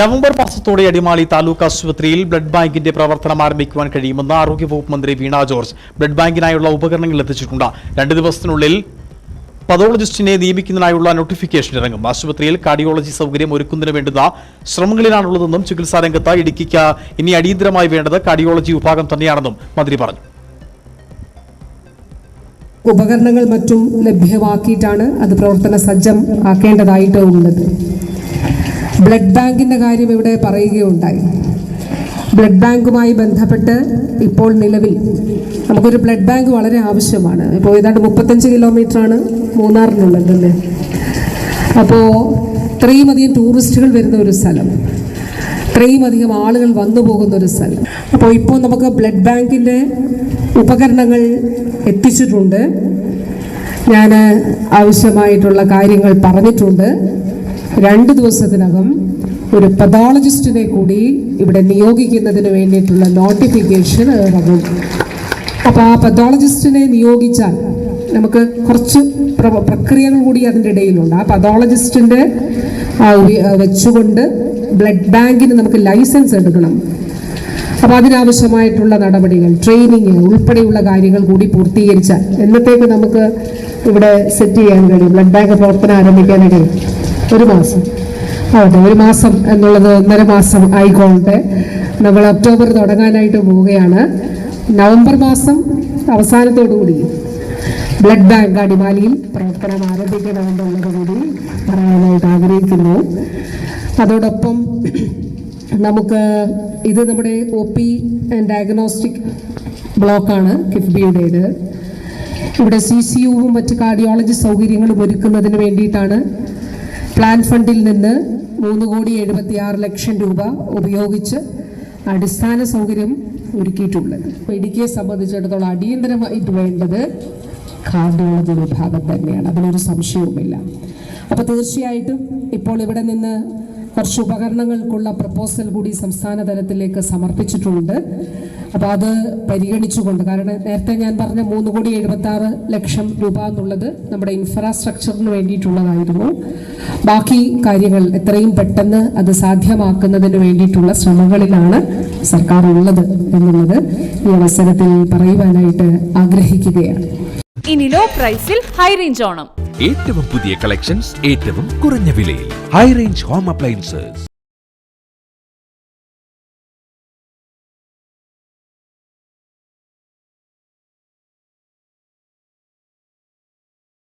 November മാസത്തോടെ അടിമാലി താലൂക്ക് ആശുപത്രിയിൽ blood ബാങ്കിന്റെ പ്രവർത്തനം ആരംഭിക്കുവാൻ കഴിയുമെന്ന് ആരോഗ്യവകുപ്പ് മന്ത്രി വീണ ജോർജ് ബ്ലഡ് ബാങ്കിനായുള്ള ഉപകരണങ്ങൾ എത്തിച്ചിട്ടുണ്ട്. രണ്ട് ദിവസത്തിനുള്ളിൽ പതോളജിസ്റ്റിനെ നിയമിക്കുന്നതിനായുള്ള നോട്ടിഫിക്കേഷൻ ഇറങ്ങും. ആശുപത്രിയിൽ കാർഡിയോളജി സൗകര്യം ഒരുക്കുന്നതിന് വേണ്ടുന്ന ശ്രമങ്ങളിലാണുള്ളതെന്നും ചികിത്സാ രംഗത്ത് ഇടുക്കിക്ക് ഇനി അടിയന്തരമായി വേണ്ടത് കാർഡിയോളജി വിഭാഗം തന്നെയാണെന്നും മന്ത്രി പറഞ്ഞു. ഉപകരണങ്ങൾ മറ്റും ലഭ്യമാക്കിയിട്ടാണ് അത് പ്രവർത്തന സജ്ജം ആക്കേണ്ടതായിട്ട് ഉള്ളത് ബ്ലഡ് ബാങ്കിന്റെ കാര്യം ഇവിടെ പറയുകയുണ്ടായി. ബ്ലഡ് ബാങ്കുമായി ബന്ധപ്പെട്ട് ഇപ്പോൾ നിലവിൽ നമുക്കൊരു ബ്ലഡ് ബാങ്ക് വളരെ ആവശ്യമാണ്. ഇപ്പോൾ ഏതാണ്ട് മുപ്പത്തഞ്ച് കിലോമീറ്ററാണ് മൂന്നാറിനുള്ളതല്ലേ അപ്പോൾ ഇത്രയും അധികം ടൂറിസ്റ്റുകൾ വരുന്ന ഒരു സ്ഥലം. ഇത്രയും അധികം ആളുകൾ വന്നു പോകുന്ന ഒരു സ്ഥലം. അപ്പോൾ ഇപ്പോൾ നമുക്ക് ബ്ലഡ് ബാങ്കിന്റെ ഉപകരണങ്ങൾ എത്തിച്ചിട്ടുണ്ട്. ഞാൻ ആവശ്യമായിട്ടുള്ള കാര്യങ്ങൾ പറഞ്ഞിട്ടുണ്ട്. രണ്ട് ദിവസത്തിനകം ഒരു പതോളജിസ്റ്റിനെ കൂടി ഇവിടെ നിയോഗിക്കുന്നതിന് വേണ്ടിയിട്ടുള്ള നോട്ടിഫിക്കേഷൻ ഇറങ്ങും. അപ്പോൾ ആ പതോളജിസ്റ്റിനെ നിയോഗിച്ചാൽ നമുക്ക് കുറച്ച് പ്ര- പ്രക്രിയകൾ കൂടി അതിന്റെ ഇടയിലുണ്ട്. ആ പതോളജിസ്റ്റിന്റെ വെച്ചുകൊണ്ട് ബ്ലഡ് ബാങ്കിന് നമുക്ക് ലൈസൻസ് എടുക്കണം. അപ്പോൾ അതിനാവശ്യമായിട്ടുള്ള നടപടികൾ ട്രെയിനിങ് ഉൾപ്പെടെയുള്ള കാര്യങ്ങൾ കൂടി പൂർത്തീകരിച്ചാൽ എന്നത്തേക്ക് നമുക്ക് ഇവിടെ സെറ്റ് ചെയ്യാൻ കഴിയും? ബ്ലഡ് ബാങ്ക് പ്രവർത്തനം ആരംഭിക്കാൻ കഴിയും? ഒരു മാസം. ആവട്ടെ ഒരു മാസം എന്നുള്ളത് ഒന്നര മാസം ആയിക്കോട്ടെ. നമ്മൾ ഒക്ടോബർ തുടങ്ങാനായിട്ട് പോവുകയാണ്. നവംബർ മാസം അവസാനത്തോടു കൂടി ബ്ലഡ് ബാങ്ക് അടിമാലിയിൽ പ്രവർത്തനം ആരംഭിക്കണമെന്നുള്ളത് കൂടി പറയാനായിട്ട് ആഗ്രഹിക്കുന്നു. അതോടൊപ്പം നമുക്ക് ഇത് നമ്മുടെ ഒ പി ഡയഗ്നോസ്റ്റിക് ബ്ലോക്കാണ് കിഫ്ബിയുടേത്. ഇവിടെ സി സി യുവും മറ്റ് കാർഡിയോളജി സൗകര്യങ്ങളും ഒരുക്കുന്നതിന് വേണ്ടിയിട്ടാണ് പ്ലാൻ ഫണ്ടിൽ നിന്ന് മൂന്ന് കോടി എഴുപത്തി ആറ് ലക്ഷം രൂപ ഉപയോഗിച്ച് അടിസ്ഥാന സൗകര്യം ഒരുക്കിയിട്ടുള്ളത്. ഇടുക്കിയെ സംബന്ധിച്ചിടത്തോളം അടിയന്തരമായിട്ട് വേണ്ടത് കാർഡിയോളജി വിഭാഗം തന്നെയാണ്. അതിനൊരു സംശയവുമില്ല. അപ്പോൾ തീർച്ചയായിട്ടും ഇപ്പോൾ ഇവിടെ നിന്ന് കുറച്ച് ഉപകരണങ്ങൾക്കുള്ള പ്രപ്പോസൽ കൂടി സംസ്ഥാന തലത്തിലേക്ക് സമർപ്പിച്ചിട്ടുണ്ട്. അപ്പോൾ അത് പരിഗണിച്ചുകൊണ്ട് കാരണം നേരത്തെ ഞാൻ പറഞ്ഞ മൂന്ന് കോടി എഴുപത്തി ആറ് ലക്ഷം രൂപ എന്നുള്ളത് നമ്മുടെ ഇൻഫ്രാസ്ട്രക്ചറിന് വേണ്ടിയിട്ടുള്ളതായിരുന്നു. ബാക്കി കാര്യങ്ങൾ എത്രയും പെട്ടെന്ന് അത് സാധ്യമാക്കുന്നതിന് വേണ്ടിയിട്ടുള്ള ശ്രമങ്ങളിലാണ് സർക്കാർ ഉള്ളത് എന്നുള്ളത് ഈ അവസരത്തിൽ പറയുവാനായിട്ട് ആഗ്രഹിക്കുകയാണ്. ഇനി ലോ പ്രൈസിൽ ഹൈ റേഞ്ച് ഓണം. ഏറ്റവും പുതിയ കളക്ഷൻസ് ഏറ്റവും കുറഞ്ഞ വിലയിൽ. High range home appliances